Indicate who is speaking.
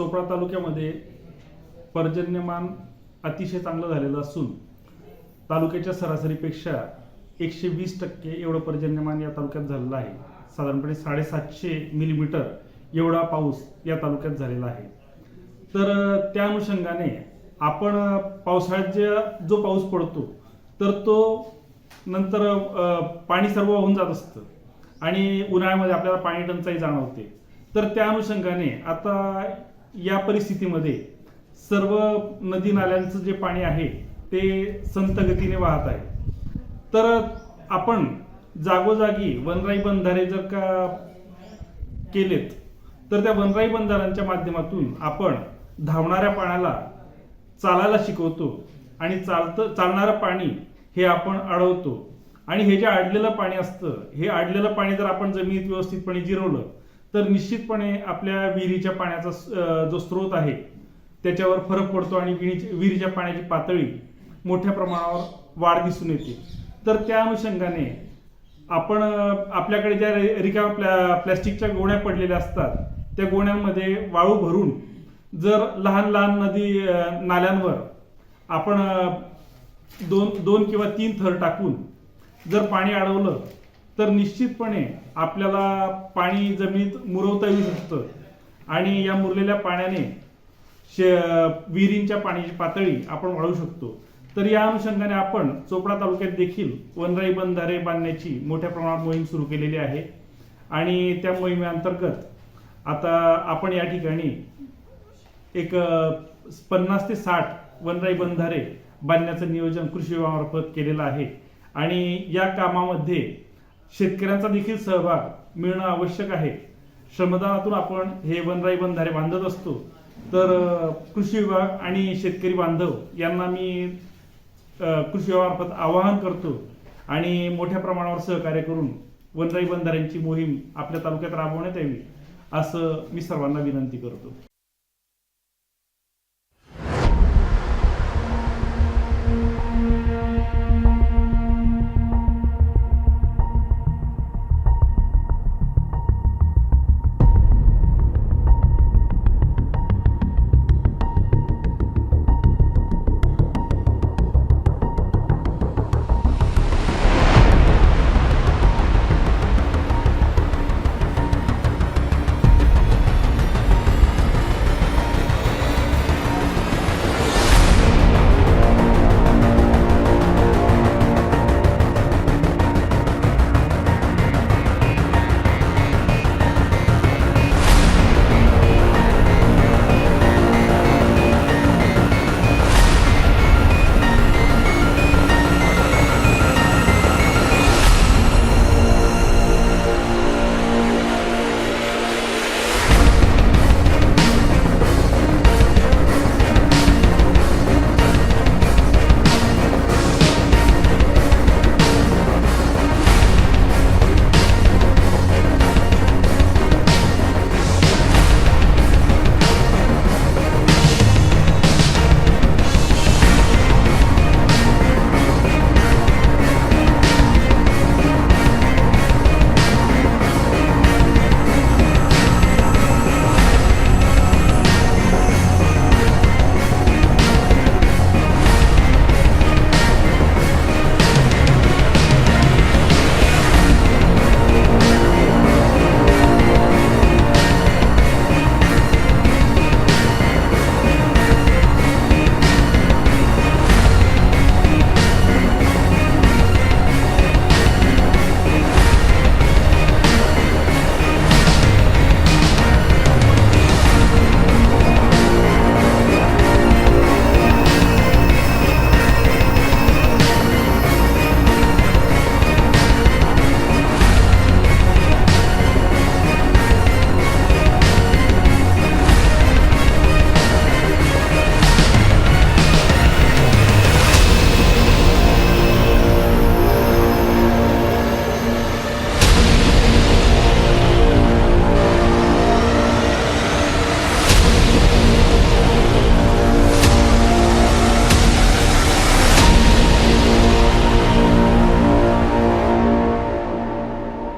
Speaker 1: चोपडा तालुक्यामध्ये पर्जन्यमान अतिशय चांगलं झालेलं असून तालुक्याच्या सरासरीपेक्षा एकशे वीस टक्के एवढं पर्जन्यमान या तालुक्यात झालेलं आहे. साधारणपणे साडेसातशे मिलीमीटर एवढा पाऊस या तालुक्यात झालेला आहे. तर त्या अनुषंगाने आपण पावसाळ्यात जे जो पाऊस पडतो तर तो नंतर पाणी सर्व वाहून जात असतं आणि उन्हाळ्यामध्ये आपल्याला पाणी टंचाई जाणवते. तर त्या अनुषंगाने आता या परिस्थितीमध्ये सर्व नदी नाल्यांचं जे पाणी आहे ते संत गतीने वाहत आहे. तर आपण जागोजागी वनराई बंधारे जर का केलेत तर त्या वनराई बंधाऱ्यांच्या माध्यमातून आपण धावणाऱ्या पाण्याला चालायला शिकवतो आणि चालतं चालणारं पाणी हे आपण अडवतो. आणि हे जे अडलेलं पाणी असतं हे अडलेलं पाणी जर आपण जमिनीत व्यवस्थितपणे जिरवलं तर निश्चितपणे आपल्या विहिरीच्या पाण्याचा स- जो स्रोत आहे त्याच्यावर फरक पडतो आणि विहिरीच्या पाण्याची पातळी मोठ्या प्रमाणावर वाढ दिसून येते. तर त्या अनुषंगाने आपण आपल्याकडे ज्या रि- रिकाम्या प्लॅ प्लॅस्टिकच्या गोण्या पडलेल्या असतात त्या गोण्यांमध्ये वाळू भरून जर लहान लहान नदी नाल्यांवर आपण दोन दोन किंवा तीन थर टाकून जर पाणी अडवलं तर निश्चितपणे आपल्याला पाणी जमिनीत मुरवता येऊ शकतं आणि या मुरलेल्या पाण्याने शे विहिरींच्या पाण्याची पातळी आपण वाढवू शकतो. तर या अनुषंगाने आपण चोपडा तालुक्यात देखील वनराई बंधारे बांधण्याची मोठ्या प्रमाणात मोहीम सुरू केलेली आहे. आणि त्या मोहिमेअंतर्गत आता आपण या ठिकाणी एक पन्नास ते साठ वनराई बंधारे बांधण्याचं नियोजन कृषी विभागामार्फत केलेलं आहे. आणि या कामामध्ये शेतकऱ्यांचा देखील सहभाग मिळणं आवश्यक आहे. श्रमदानातून आपण हे वनराई बंधारे बांधत असतो. तर कृषी विभाग आणि शेतकरी बांधव यांना मी कृषी विभागामार्फत आवाहन करतो आणि मोठ्या प्रमाणावर सहकार्य करून वनराई बंधाऱ्यांची मोहीम आपल्या तालुक्यात राबवण्यात यावी असं मी सर्वांना विनंती करतो.